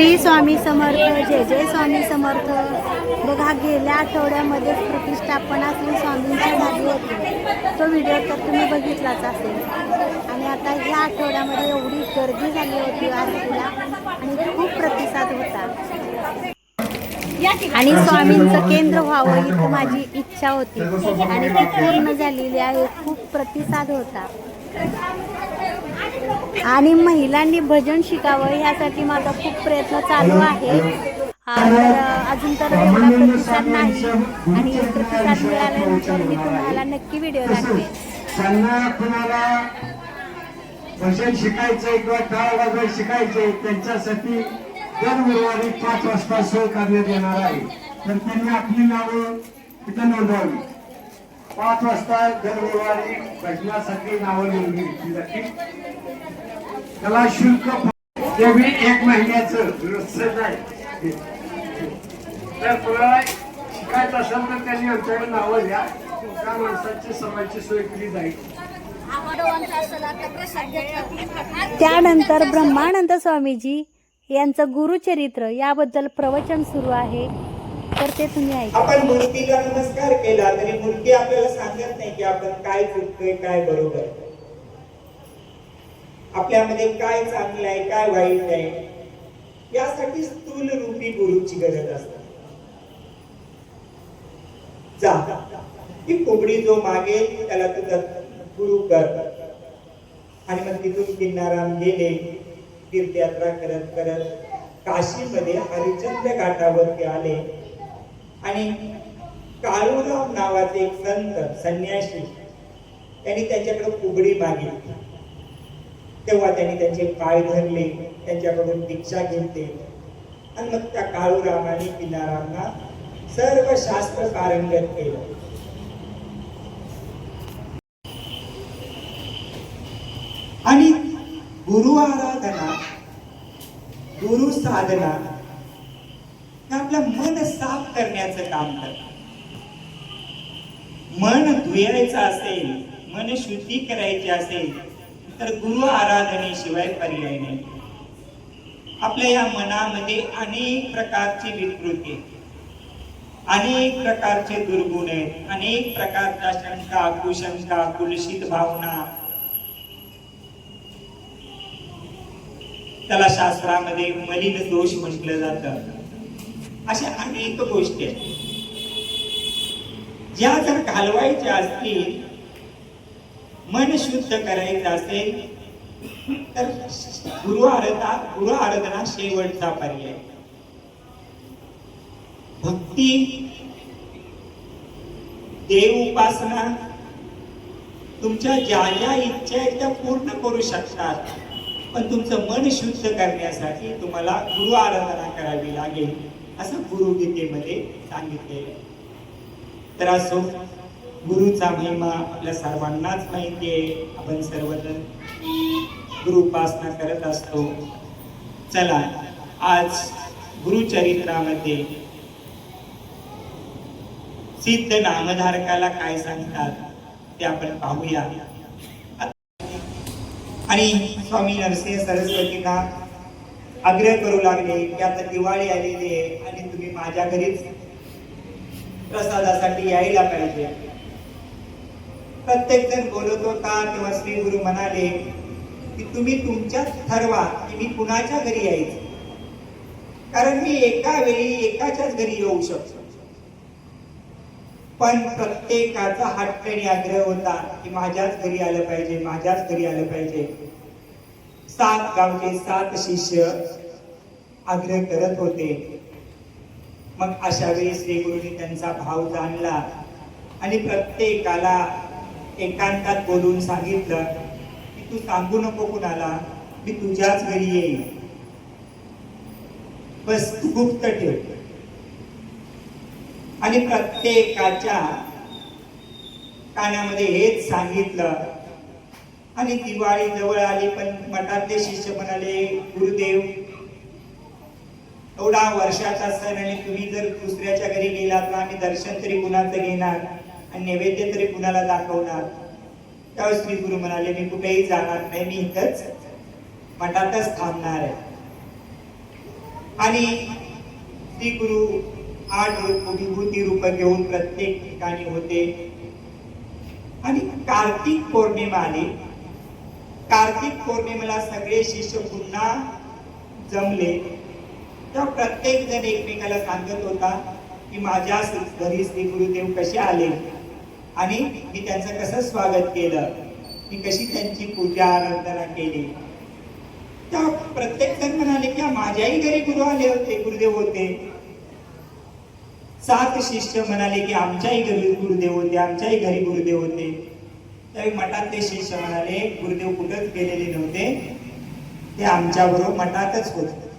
श्री स्वामी समर्थ जय जय स्वामी समर्थ. बघा गेल्या आठवड्यामध्येच प्रतिष्ठापना श्री स्वामींची झाली होती. तो व्हिडिओ तर तुम्ही बघितलाच असेल. आणि आता या आठवड्यामध्ये एवढी गर्दी झाली होती आरतीला आणि खूप प्रतिसाद होता. आणि स्वामींचं केंद्र व्हावं ही माझी इच्छा होती. आणि ती पूर्ण झालेली आहे खूप प्रतिसाद होता. आणि महिलांनी भजन शिकावं ह्यासाठी माझा खूप प्रयत्न चालू आहे. तर अजून तर एवढा प्रतिसाद नाही. आणि प्रतिसाद मिळाल्यानंतर मी तुम्हाला नक्की व्हिडिओ दाखवेन. भजन शिकायचंय किंवा टाळ वगैरे शिकायचंय त्यांच्यासाठी दर गुरुवारी पाच वाजता सोय करण्यात येणार आहे. तर त्यांनी आपली नावं तिथं नोंदवावी. पाच वाजता दर गुरुवारी भजनासाठी नावं लिहून घेतली जाते त्याला शुल्क ते एक महिन्याचं रोजचं नाही तर कोणाला शिकायचं असेल तर त्यांनी आमच्याकडे नावं द्या त्या माणसाची सभाची सोय केली जाईल. त्यानंतर ब्रह्मानंद स्वामीजी यांचं गुरुचरित्र याबद्दल प्रवचन सुरू आहे. तर ते तुम्ही ऐका. आपण मूर्तीला नमस्कार केला तरी मूर्ती आपल्याला सांगत नाही की आपण काय चुकतोय काय बरोबर. आपल्यामध्ये काय चांगलं आहे काय वाईट आहे यासाठी स्थूल रूपी गुरुची गरज असते. जा. ती कोबडी जो मागेल त्याला तुझा गुरु कर. आणि मग तिथून किन्नाराम गेले तीर्थयात्रा करत करत काशीमध्ये हरिचंद्र घाटावरती आले. आणि काळूराव नावाचे एक संत संन्यासी त्यांनी त्यांच्याकडे कुबडी मागितली. तेव्हा त्यांनी त्यांचे पाय धरले त्यांच्याकडून दीक्षा घेतली. आणि मग त्या काळूरामाने किनारांना सर्व शास्त्र पारंगत केलं. आणि गुरु आराधना गुरु साधना आपलं मन साफ करण्याचं काम करतात. मन धुयायचं असेल मन शुद्धी करायची असेल तर गुरु आराधनेशिवाय पर्याय नाही. आपल्या या मनामध्ये अनेक प्रकारची विकृती अनेक प्रकारचे दुर्गुण आहेत अनेक प्रकारच्या शंका कुशंका कुलशित भावना. त्याला शास्त्रामध्ये मलिन दोष म्हटलं जातं. अशा अनेक गोष्टी आहेत. ज्या जर घालवायच्या असतील मन शुद्ध करायचं असेल तर गुरु आराधना गुरु आराधना शेवटचा पर्याय. भक्ती देव उपासना तुमच्या ज्या ज्या इच्छा आहेत त्या पूर्ण करू शकतात. पण तुमचं मन शुद्ध करण्यासाठी तुम्हाला गुरु आराधना करावी लागेल. असं गुरुगीतेमध्ये सांगितलेलं आहे. तर असो गुरुचा महिमा आपल्या सर्वांनाच माहिती आहे. आपण सर्वजण गुरु उपासना करत असतो. चला आज गुरुचरित्रामध्ये सिद्ध नामधारकाला काय सांगतात ते आपण पाहूया. आणि स्वामी नरसिंह सरस्वतींना आग्रह करू लागले की आता दिवाळी आलेली आहे आणि तुम्ही माझ्या घरीच प्रसादासाठी यायला पाहिजे. प्रत्येक जण बोलत होता तेव्हा श्री गुरु म्हणाले की तुम्ही तुमच्याच ठरवा की मी कुणाच्या घरी यायचं. कारण मी एका वेळी एकाच्याच घरी येऊ शकतो. पण प्रत्येकाचा हट्ट आणि आग्रह होता की माझ्याच घरी आलं पाहिजे माझ्याच घरी आलं पाहिजे. सात गावचे सात शिष्य आग्रह करत होते. मग अशा वेळी श्री गुरुनी त्यांचा भाव जाणला आणि प्रत्येकाला एकांतात बोलून सांगितलं की तू सांगू नको कुणाला मी तुझ्याच घरी येईल बस तू गुप्त ठेव. आणि प्रत्येकाच्या कानामध्ये हेच सांगितलं आणि दिवाळी जवळ आली पण मठातले शिष्य म्हणाले गुरुदेव एवढा वर्षाचा सण आणि तुम्ही जर दुसऱ्याच्या घरी गेलात तर आम्ही दर्शन तरी कुणाचं घेणार आणि नैवेद्य तरी कुणाला दाखवणार? त्यावेळेस श्री गुरु म्हणाले मी कुठेही जाणार नाही मी इथंच मठातच थांबणार आहे. आणि श्री गुरु आठ रूप विभूती रूप घेऊन प्रत्येक ठिकाणी होते. आणि कार्तिक पौर्णिमा आली. कार्तिक पौर्णिमेला सगळे शिष्य पुन्हा जमले. तेव्हा प्रत्येक जण एकमेकाला सांगत होता की माझ्या घरी श्री गुरुदेव कसे आले? आणि मी त्यांचं कसं स्वागत केलं? मी कशी त्यांची पूजा आराधना केली? तेव्हा प्रत्येक जण म्हणाले की माझ्याही घरी गुरु आले होते गुरुदेव होते. सात शिष्य म्हणाले की आमच्याही घरी गुरुदेव होते आमच्याही घरी गुरुदेव होते. तर मठातले शिष्य म्हणाले गुरुदेव कुठंच गेलेले नव्हते. ते आमच्या बरोबर मठातच होते.